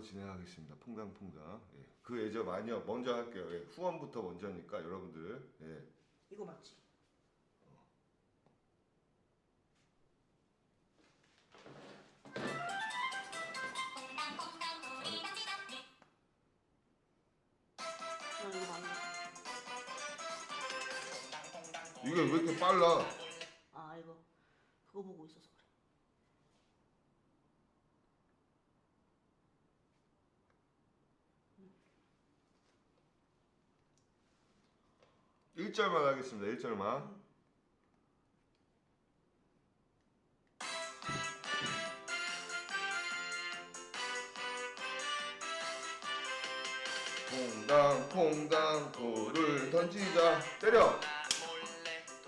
진행하겠습니다. 퐁당퐁당. 예. 그 예저 아니요. 먼저 할게요. 예. 후원부터 먼저니까 여러분들. 예. 이거 맞지? 맞네. 이게 왜 이렇게 빨라? 아 이거 그거 보고 있어서 그래. 일절만 하겠습니다. 일절만. 퐁당 퐁당 돌을 던지자. 때려.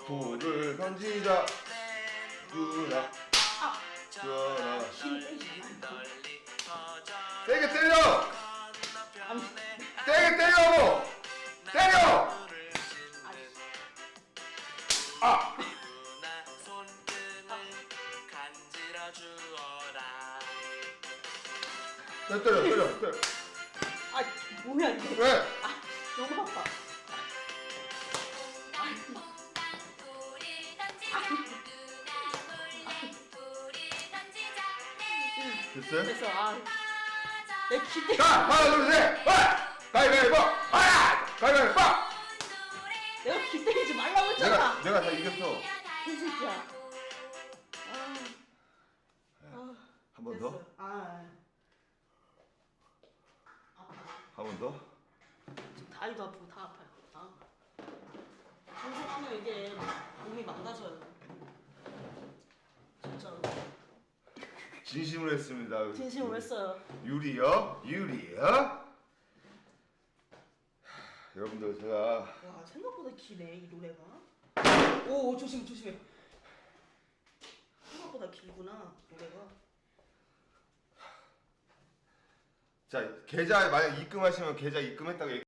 돌을 던지자. 누나. 힘 빼지 마. 세게 때려 때려 때려 때려 때려 아 뭐야 이게? 왜? 아 너무 아파. 됐어요? 그래서 아내 기대. 자 하나 둘셋 와! 가위바위보 아! 가위바위보 내가 기대지 말라고 했잖아. 내가 내가 다 이겼어 이새 한 번 더? 아. 아파. 한번 더? 지금 다리도 아프고 다 아파요. 아. 평소하면 이게 몸이 망가져요. 진짜로. 진심으로 했습니다 진심으로 했어요. 유리요? 유리요? 여러분들 제가 와 생각보다 기네 이 노래가. 오, 오 조심 조심해. 생각보다 길구나 노래가. 자 계좌 만약 입금하시면 계좌 입금했다고